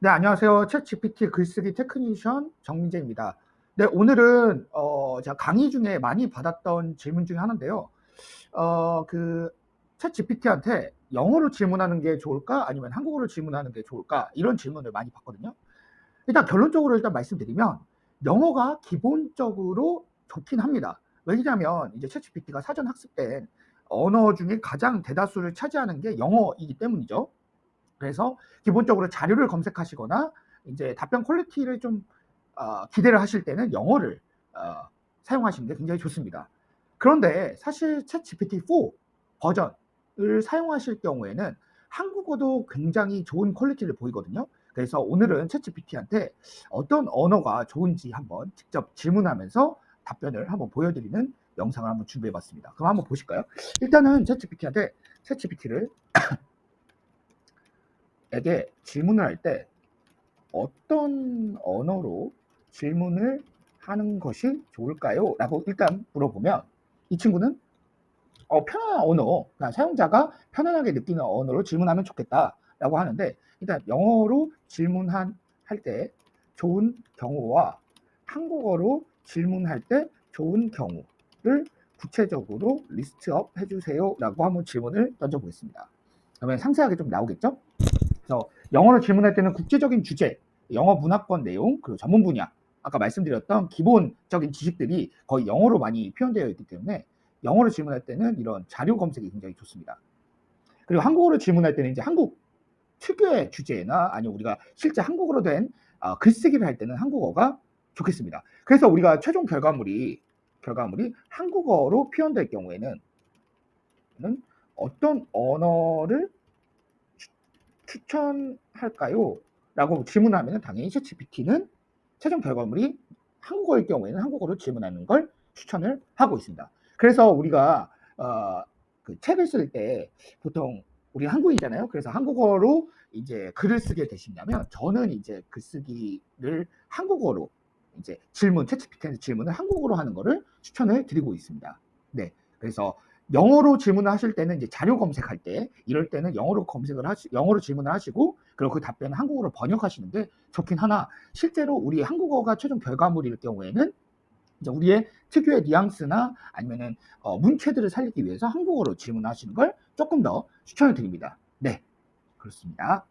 네, 안녕하세요. 챗GPT 글쓰기 테크니션 정민재입니다. 네, 오늘은 어, 제가 강의 중에 많이 받았던 질문 중에 하나인데요. 어, 그 챗GPT한테 영어로 질문하는 게 좋을까? 아니면 한국어로 질문하는 게 좋을까? 이런 질문을 많이 받거든요. 일단 결론적으로 일단 말씀드리면 영어가 기본적으로 좋긴 합니다. 왜냐하면 이제 챗GPT가 사전 학습된 언어 중에 가장 대다수를 차지하는 게 영어이기 때문이죠. 그래서 기본적으로 자료를 검색하시거나 이제 답변 퀄리티를 좀 어, 기대를 하실 때는 영어를 어, 사용하시는 게 굉장히 좋습니다. 그런데 사실 챗 GPT-4 버전을 사용하실 경우에는 한국어도 굉장히 좋은 퀄리티를 보이거든요. 그래서 오늘은 챗 GPT한테 어떤 언어가 좋은지 한번 직접 질문하면서 답변을 한번 보여드리는 영상을 한번 준비해봤습니다. 그럼 한번 보실까요? 일단은 챗 GPT한테 챗 GPT를 에게 질문을 할 때 어떤 언어로 질문을 하는 것이 좋을까요? 라고 일단 물어보면 이 친구는 어, 편안한 언어, 그러니까 사용자가 편안하게 느끼는 언어로 질문하면 좋겠다라고 하는데 일단 영어로 질문한 할때 좋은 경우와 한국어로 질문할 때 좋은 경우를 구체적으로 리스트업 해주세요라고 한번 질문을 던져보겠습니다. 그러면 상세하게 좀 나오겠죠? 그래서 영어로 질문할 때는 국제적인 주제, 영어 문화권 내용, 그리고 전문 분야, 아까 말씀드렸던 기본적인 지식들이 거의 영어로 많이 표현되어 있기 때문에 영어로 질문할 때는 이런 자료 검색이 굉장히 좋습니다. 그리고 한국어로 질문할 때는 이제 한국 특유의 주제나 아니면 우리가 실제 한국어로 된 어, 글쓰기를 할 때는 한국어가 좋겠습니다. 그래서 우리가 최종 결과물이 결과물이 한국어로 표현될 경우에는 어떤 언어를 추천할까요? 라고 질문하면 당연히 챗GPT는 최종 결과물이 한국어일 경우에는 한국어로 질문하는 걸 추천을 하고 있습니다. 그래서 우리가 어, 그 책을 쓸 때 보통 우리 한국이잖아요. 그래서 한국어로 이제 글을 쓰게 되신다면 저는 이제 글쓰기를 한국어로 이제 질문 챗GPT한테 질문을 한국어로 하는 거를 추천을 드리고 있습니다. 네. 그래서 영어로 질문을 하실 때는 이제 자료 검색할 때 이럴 때는 영어로 검색을 하시 영어로 질문을 하시고 그리고 그 답변을 한국어로 번역하시는 게 좋긴 하나 실제로 우리 한국어가 최종 결과물일 경우에는 이제 우리의 특유의 뉘앙스나 아니면은 어, 문체들을 살리기 위해서 한국어로 질문하시는 걸 조금 더 추천을 드립니다. 네, 그렇습니다.